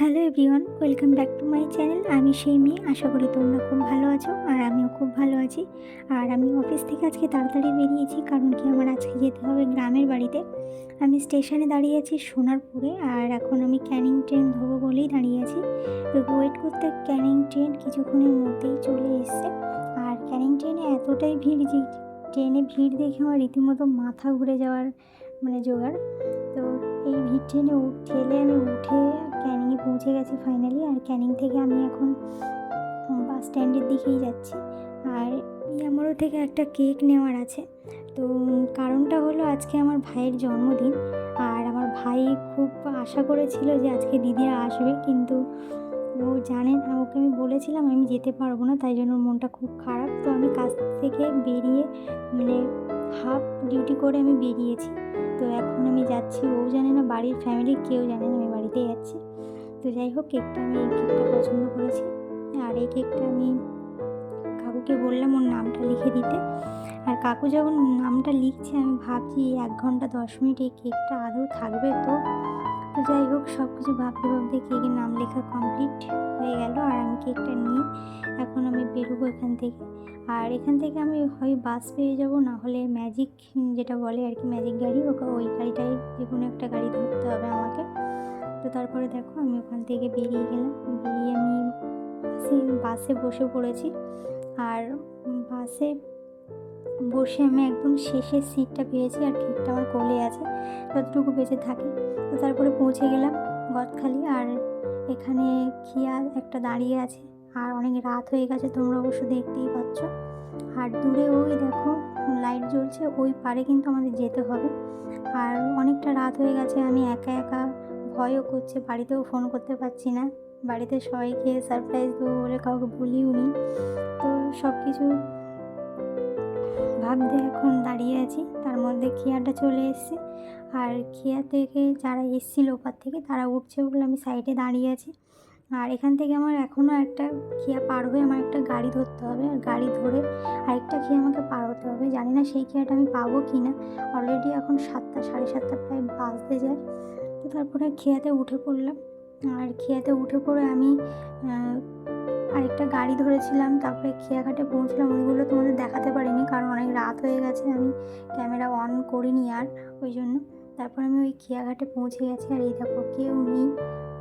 Hello everyone, welcome back to my channel. আমি সেই মেয়ে আশা করি তোমরা খুব ভালো আছো আর আমিও খুব ভালো আছি। আর আমি অফিস থেকে আজকে তাড়াতাড়ি বেরিয়েছি কারণ কি আমার আজকে যেতে হবে গ্রামের বাড়িতে। আমি স্টেশনে দাঁড়িয়ে আছি সোনারপুরে আর এখন আমি ক্যানিং ট্রেন ধরবো বলেই দাঁড়িয়ে আছি। তো ওয়েট করতে ক্যানিং ট্রেন কিছুক্ষণের মধ্যেই চলে এসছে। আর ক্যানিং ট্রেনে এতটাই ভিড় যে ট্রেনে ভিড় দেখে আমার রীতিমতো মাথা ঘুরে যাওয়ার মানে জোগাড়। তো এই ভিড় ট্রেনে ঠেলে আমি উঠে ক্যানিংয়ে পৌঁছে গেছি ফাইনালি আর ক্যানিং থেকে আমি এখন বাস স্ট্যান্ডের দিকেই যাচ্ছি। আর ইয়ামারো থেকে একটা কেক নেওয়ার আছে। তো কারণটা হলো আজকে আমার ভাইয়ের জন্মদিন। আর আমার ভাই খুব আশা করেছিল যে আজকে দিদিরা আসবে, কিন্তু ও জানেন ওকে আমি বলেছিলাম আমি যেতে পারব না, তাই জন্য মনটা খুব খারাপ। তো আমি কাজ থেকে বেরিয়ে মানে হাফ ডিউটি করে আমি বেরিয়েছি। তো এখন আমি যাচ্ছি, ও জানে না, বাড়ির ফ্যামিলির কেউ জানে না, আমি বাড়িতে যাচ্ছি তো যাই হোক, কেকটা আমি কেকটা পছন্দ করেছি। আর এই কেকটা আমি কাকুকে বললাম ওর নামটা লিখে দিতে। আর কাকু যখন নামটা লিখছে, আমি ভাবছি এক ঘণ্টা, দশ মিনিট এই কেকটা আদৌ থাকবে তো? তো যাই হোক সব কিছু ভাবতে ভাবতে কেকের নাম লেখা কমপ্লিট হয়ে গেল। আর আমি কেকটা নিয়ে এখন আমি বেরোবো এখান থেকে। আর এখান থেকে আমি হয় বাস পেয়ে যাব, না হলে ম্যাজিক যেটা বলে আর কি ম্যাজিক গাড়ি, ওকে ওই গাড়িটাই যে কোনো একটা গাড়ি ধরতে হবে আমাকে। তো তারপরে দেখো আমি ওখান থেকে বেরিয়ে গেলাম। বেরিয়ে আমি বাসে বাসে পড়েছি। আর বাসে বসে আমি একদম শেষের সিটটা পেয়েছি আর কেকটা আমার কোলে আছে, যতটুকু বেঁচে থাকে। তো তারপরে পৌঁছে গেলাম গদখালি আর এখানে খিয়া একটা দাঁড়িয়ে আছে। আর অনেক রাত হয়ে গেছে, তোমরা অবশ্য দেখতেই পাচ্ছ। আর দূরে ওই দেখো লাইট জ্বলছে, ওই পারে কিন্তু আমাদের যেতে হবে। আর অনেকটা রাত হয়ে গেছে, আমি একা একা ভয়ও করছে, বাড়িতেও ফোন করতে পারছি না। বাড়িতে সবাইকে সারপ্রাইজ দেবো বলে কাউকে বলিও নি। তো সব কিছু ভাবতে এখন দাঁড়িয়ে আছি, তার মধ্যে খিয়াটা চলে এসছে। আর খিয়া থেকে যারা এসছিল ওপার থেকে, তারা উঠছে বলে আমি সাইডে দাঁড়িয়ে আছি। আর এখান থেকে আমার এখনও একটা খেয়া পার হয়ে আমার একটা গাড়ি ধরতে হবে। আর গাড়ি ধরে আরেকটা খেয়ে আমাকে পার হতে হবে। জানি না সেই খেয়াটা আমি পাবো কি না অলরেডি এখন সাতটা, সাড়ে সাতটা প্রায় বাজতে যায়। তারপরে খেয়াতে উঠে পড়লাম। আর খেয়াতে উঠে পড়ে আমি আরেকটা গাড়ি ধরেছিলাম, তারপরে খেয়াঘাটে পৌঁছলাম। ওইগুলো তোমাদের দেখাতে পারিনি, কারণ অনেক রাত হয়ে গেছে, আমি ক্যামেরা অন করিনি আর, ওই জন্য। তারপর আমি ওই খেয়াঘাটে পৌঁছে গেছি, আর এই দেখো কেউ নেই,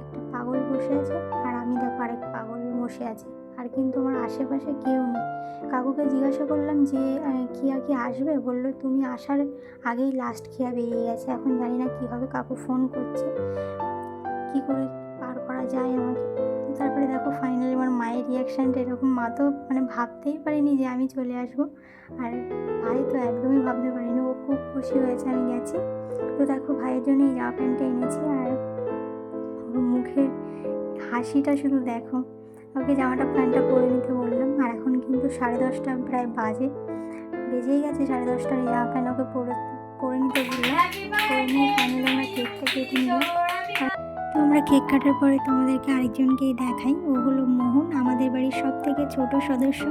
একটা পাগল বসে আছে, আর আমি দেখো আরেক পাগল বসে আছি। আর কিন্তু আমার আশেপাশে কেউ নেই। কাকুকে জিজ্ঞাসা করলাম যে আহ, কিয়া কি আসবে? বলল তুমি আসার আগেই লাস্ট খিয়া বেরিয়ে গেছে। এখন জানি না কী হবে। কাকু ফোন করছে। কী করে পার করা যায় আমাকে? তারপরে দেখো ফাইনালি আমার মায়ের রিয়াকশানটা এরকম। মা তো মানে ভাবতেই পারিনি যে আমি চলে আসব। আর ভাই তো একদমই ভাবতে পারিনি। ও খুব খুশি হয়েছে আমি গেছি। তো দেখো ভাইয়ের জন্য এই জামা প্যান্টটা এনেছি। আর মুখের হাসিটা শুধু দেখো। ওকে জামাটা প্যান্টটা পরে নিতে বললাম। আর এখন কিন্তু সাড়ে দশটা, প্রায় বাজে। বেজেই গেছে সাড়ে দশটার জামা প্যান্ট ওকে পরে পরে নিতে বললাম পরে নিয়ে ফাইনালি আমরা কেকটা কেটে নিলাম। তো আমরা কেক কাটার পরে তোমাদেরকে আরেকজনকেই দেখাই। ও হলো মোহন, আমাদের বাড়ির সব থেকে ছোট সদস্য।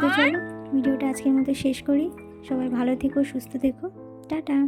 তো চলো, ভিডিওটা আজকের মতো শেষ করি। সবাই ভালো থেকো, সুস্থ থেকো। টাটা!